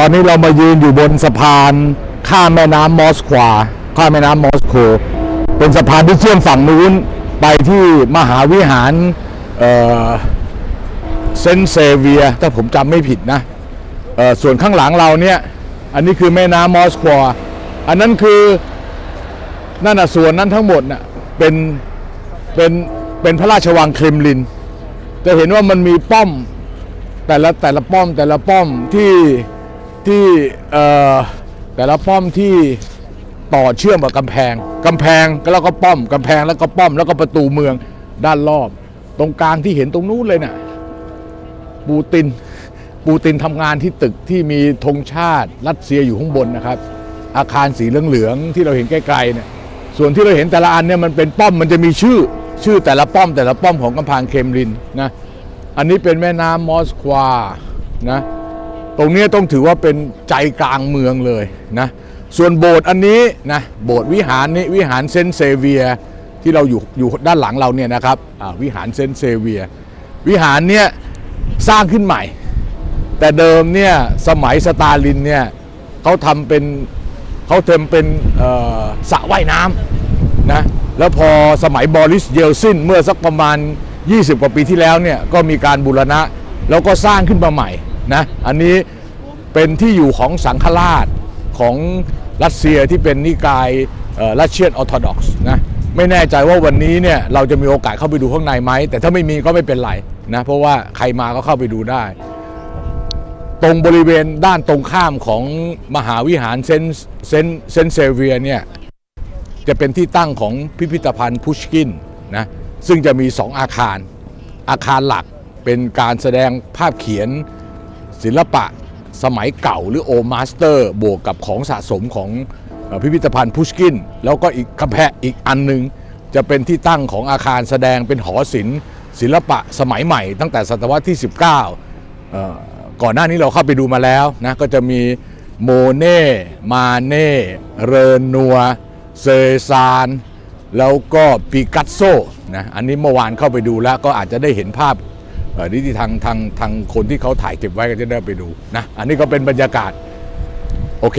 ตอนนี้เรามายืนอยู่บนสะพานข้ามแม่น้ำมอสควา ข้ามแม่น้ำมอสโกเป็นสะพานที่เชื่อมฝั่งนู้นไปที่มหาวิหารเซนเซเวีย ถ้าผมจำไม่ผิดนะ ส่วนข้างหลังเราเนี่ย อันนี้คือแม่น้ำมอสควา อันนั้นคือนั่นน่ะส่วนนั้นทั้งหมดน่ะเป็นเป็นเป็นพระราชวังเครมลิน จะเห็นว่ามันมีป้อมแต่ละแต่ละป้อมแต่ละป้อมที่ ที่แต่ละป้อมที่ต่อเชื่อมกับกำแพงกำแพงแล้วก็ป้อมกำแพงแล้วก็ป้อมแล้วก็ประตูเมืองด้านรอบ ตรงกลางที่เห็นตรงนู้นเลยน่ะปูตินปูตินทำงานที่ตึกที่มีธงชาติรัสเซียอยู่ข้างบนนะครับ อาคารสีเหลืองๆที่เราเห็นใกล้ๆเนี่ยส่วนที่เราเห็นแต่ละอันเนี่ยมันเป็นป้อมมันจะมีชื่อชื่อแต่ละป้อมแต่ละป้อมของกำแพงเคมลินนะอันนี้เป็นแม่น้ำมอสควานะ ตรงนี้ต้องถือว่าเป็นใจกลางเมืองเลยนะส่วนโบสถ์อันนี้นะโบสถ์วิหารนี้วิหารเซนเซเวียที่เราอยู่อยู่ด้านหลังเราเนี่ยนะครับวิหารเซนเซเวีย วิหารเนี่ยสร้างขึ้นใหม่ แต่เดิมเนี่ยสมัยสตาลินเนี่ยเขาทำเป็นเขาทำเป็นเอ่อสระว่ายน้ำนะแล้วพอสมัยบอริสเยลซินเมื่อสักประมาณ 20 กว่าปีที่แล้วเนี่ยก็มีการบูรณะแล้วก็สร้างขึ้นมาใหม่ นะอันนี้เป็นที่อยู่ของสังฆราชของรัสเซียที่เป็นนิกายรัสเซียนออร์โธดอกซ์นะไม่แน่ใจว่าวันนี้เนี่ยเราจะมีโอกาสเข้าไปดูข้างในไหม แต่ถ้าไม่มีก็ไม่เป็นไรนะเพราะว่าใครมาก็เข้าไปดูได้ ตรงบริเวณด้านตรงข้ามของมหาวิหารเซนเซนเซนเซเวียร์เนี่ยจะเป็นที่ตั้งของพิพิธภัณฑ์พุชกินนะซึ่งจะมีสองอาคาร อาคารหลักเป็นการแสดงภาพเขียน ศิลปะสมัยเก่าหรือโอมาสเตอร์บวกกับของสะสมของพิพิธภัณฑ์พุชกิน แล้วก็อีกกระแพะอีกอันหนึง จะเป็นที่ตั้งของอาคารแสดงเป็นหอศิลป์ศิลปะสมัยใหม่ตั้งแต่ศตวรรษที่ 19เอ่อก่อนหน้านี้เราเข้าไปดูมาแล้วนะก็จะมีโมเน่ มาเน่ เรนัว เซซาน แล้วก็ปิกัสโซนะอันนี้เมื่อวานเข้าไปดูแล้วก็อาจจะได้เห็นภาพ นี่ที่ทางทางทางคนที่เขาถ่ายเก็บไว้ก็จะได้ไปดูนะอันนี้ก็เป็นบรรยากาศโอเค